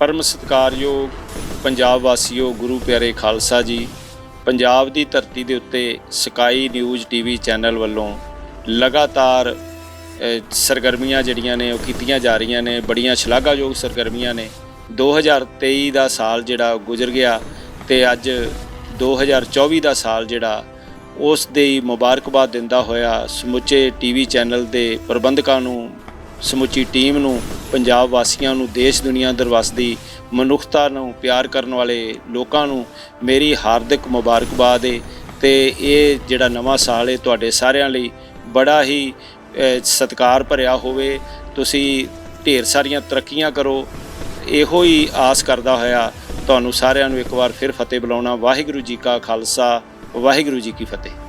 ਪਰਮ ਸਤਿਕਾਰਯੋਗ ਪੰਜਾਬ ਵਾਸੀਓ, ਗੁਰੂ ਪਿਆਰੇ ਖਾਲਸਾ ਜੀ, ਪੰਜਾਬ ਦੀ ਧਰਤੀ ਦੇ ਉੱਤੇ ਸਕਾਈ ਨਿਊਜ਼ ਟੀਵੀ ਚੈਨਲ ਵੱਲੋਂ ਲਗਾਤਾਰ ਸਰਗਰਮੀਆਂ ਜਿਹੜੀਆਂ ਨੇ ਉਹ ਕੀਤੀਆਂ ਜਾ ਰਹੀਆਂ ਨੇ, ਬੜੀਆਂ ਸ਼ਲਾਘਾਯੋਗ ਸਰਗਰਮੀਆਂ ਨੇ। 2023 ਦਾ ਸਾਲ ਜਿਹੜਾ ਗੁਜ਼ਰ ਗਿਆ ਤੇ ਅੱਜ 2024 ਦਾ ਸਾਲ ਜਿਹੜਾ ਉਸ ਦੇ ਮੁਬਾਰਕਬਾਦ ਦਿੰਦਾ ਹੋਇਆ ਸਮੁੱਚੇ ਟੀਵੀ ਚੈਨਲ ਦੇ ਪ੍ਰਬੰਧਕਾਂ ਨੂੰ, ਸਮੁੱਚੀ ਟੀਮ ਨੂੰ ਪੰਜਾਬ ਵਾਸੀਆਂ ਨੂੰ ਦੇਸ਼ ਦੁਨੀਆ ਅੰਦਰ ਵਸਦੀ ਮਨੁੱਖਤਾ ਨੂੰ ਪਿਆਰ ਕਰਨ ਵਾਲੇ ਲੋਕਾਂ ਨੂੰ ਮੇਰੀ ਹਾਰਦਿਕ ਮੁਬਾਰਕਬਾਦ ਹੈ ਤੇ ਇਹ ਜਿਹੜਾ ਨਵਾਂ ਸਾਲ ਹੈ ਤੁਹਾਡੇ ਸਾਰਿਆਂ ਲਈ ਬੜਾ ਹੀ ਅ, ਸਤਿਕਾਰ ਭਰਿਆ ਹੋਵੇ। ਤੁਸੀਂ ਢੇਰ ਸਾਰੀਆਂ ਤਰੱਕੀਆਂ ਕਰੋ। ਇਹੋ ਹੀ ਆਸ ਕਰਦਾ ਹੋਇਆ ਤੁਹਾਨੂੰ ਸਾਰਿਆਂ ਨੂੰ ਇੱਕ ਵਾਰ ਫਿਰ ਫਤਿਹ ਬੁਲਾਉਣਾ। ਵਾਹਿਗੁਰੂ ਜੀ ਕਾ ਖਾਲਸਾ ਵਾਹਿਗੁਰੂ ਜੀ ਕੀ ਫਤਿਹ।